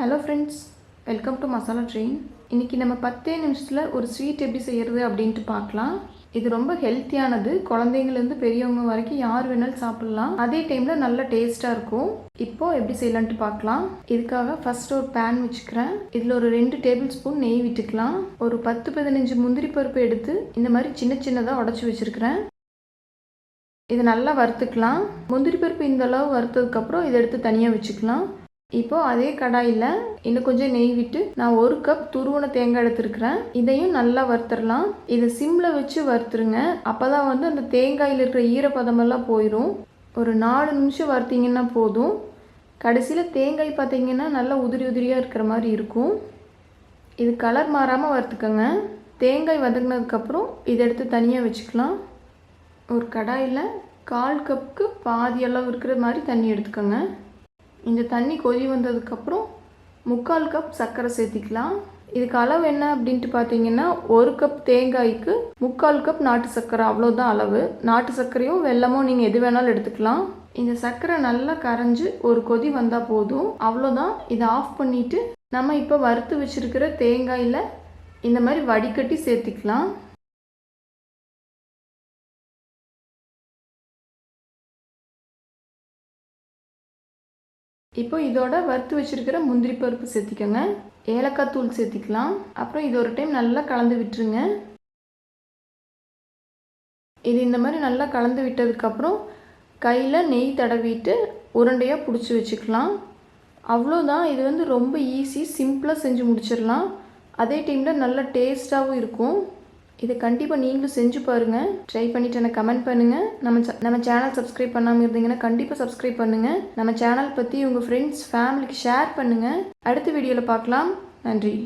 Hello friends welcome to masala train இன்றைக்கி நம்ம பத்தே நிமிஷத்தில் ஒரு ஸ்வீட் எப்படி செய்கிறது அப்படின்ட்டு பார்க்கலாம். இது ரொம்ப ஹெல்த்தியானது குழந்தைங்கலேருந்து பெரியவங்க வரைக்கும் யார் வேணாலும் சாப்பிட்லாம். அதே டைமில் நல்ல டேஸ்ட்டாக இருக்கும். இப்போது எப்படி செய்யலான்ட்டு பார்க்கலாம். இதுக்காக ஃபஸ்ட் ஒரு பேன் வச்சுக்கிறேன். இதில் ஒரு ரெண்டு டேபிள் ஸ்பூன் நெய் விட்டுக்கலாம். ஒரு பத்து பதினஞ்சு முந்திரி பருப்பு எடுத்து இந்த மாதிரி சின்ன சின்னதாக உடச்சி வச்சுருக்கிறேன். இது நல்லா வறுத்துக்கலாம். முந்திரி பருப்பு இந்த அளவு வறுத்ததுக்கப்புறம் இதை எடுத்து தனியாக வச்சுக்கலாம். இப்போ அதே கடாயில் இன்னும் கொஞ்சம் நெய் விட்டு நான் ஒரு கப் துருவன தேங்காய் எடுத்துருக்கிறேன். இதையும் நல்லா வறுத்துடலாம் இதை சிம்மில் வச்சு வறுத்துருங்க. அப்போ தான் வந்து அந்த தேங்காயில் இருக்கிற ஈரப்பதமெல்லாம் போயிடும் ஒரு நாலு நிமிஷம் வறுத்தீங்கன்னா போதும். கடைசியில் தேங்காய் பார்த்தீங்கன்னா நல்லா உதிரி உதிரியாக இருக்கிற மாதிரி இருக்கும். இது கலர் மாறாமல் வறுத்துக்கோங்க. தேங்காய் வதங்கினதுக்கப்புறம் இதை எடுத்து தனியாக வச்சுக்கலாம். ஒரு கடாயில் கால் கப்புக்கு பாதி அளவு இருக்கிற மாதிரி தண்ணி எடுத்துக்கோங்க. இந்த தண்ணி கொதி வந்ததுக்கப்புறம் முக்கால் கப் சர்க்கரை சேர்த்திக்கலாம். இதுக்கு அளவு என்ன அப்படின்ட்டு பார்த்தீங்கன்னா ஒரு கப் தேங்காய்க்கு முக்கால் கப் நாட்டு சர்க்கரை அவ்வளோதான் அளவு. நாட்டு சர்க்கரையும் வெள்ளமோ நீங்கள் எது வேணாலும் எடுத்துக்கலாம். இந்த சர்க்கரை நல்லா கரைஞ்சி ஒரு கொதி வந்தால் போதும். அவ்வளோதான் இதை ஆஃப் பண்ணிவிட்டு நம்ம இப்போ வறுத்து வச்சுருக்கிற தேங்காயில் இந்த மாதிரி வடிகட்டி சேர்த்திக்கலாம். இப்போ இதோட வறுத்து வச்சுருக்கிற முந்திரி பருப்பு சேர்த்திக்கோங்க. ஏலக்காய் தூள் சேர்த்திக்கலாம். அப்புறம் இது ஒரு டைம் நல்லா கலந்து விட்டுருங்க. இது இந்த மாதிரி நல்லா கலந்து விட்டதுக்கப்புறம் கையில் நெய் தடவிட்டு உருண்டையாக பிடிச்சி வச்சுக்கலாம். அவ்வளோதான் இது வந்து ரொம்ப ஈஸி சிம்பிளாக செஞ்சு முடிச்சிடலாம். அதே டைமில் நல்ல டேஸ்ட்டாகவும் இருக்கும். இதை கண்டிப்பாக நீங்களும் செஞ்சு பாருங்கள் ட்ரை பண்ணிவிட்டு எனக்கு கமெண்ட் பண்ணுங்கள் நம்ம நம்ம சேனல் சப்ஸ்கிரைப் பண்ணாமல் இருந்தீங்கன்னா கண்டிப்பாக சப்ஸ்கிரைப் பண்ணுங்கள் நம்ம சேனல் பற்றி உங்கள் ஃப்ரெண்ட்ஸ் ஃபேமிலிக்கு ஷேர் பண்ணுங்கள் அடுத்த வீடியோவில் பார்க்கலாம். நன்றி.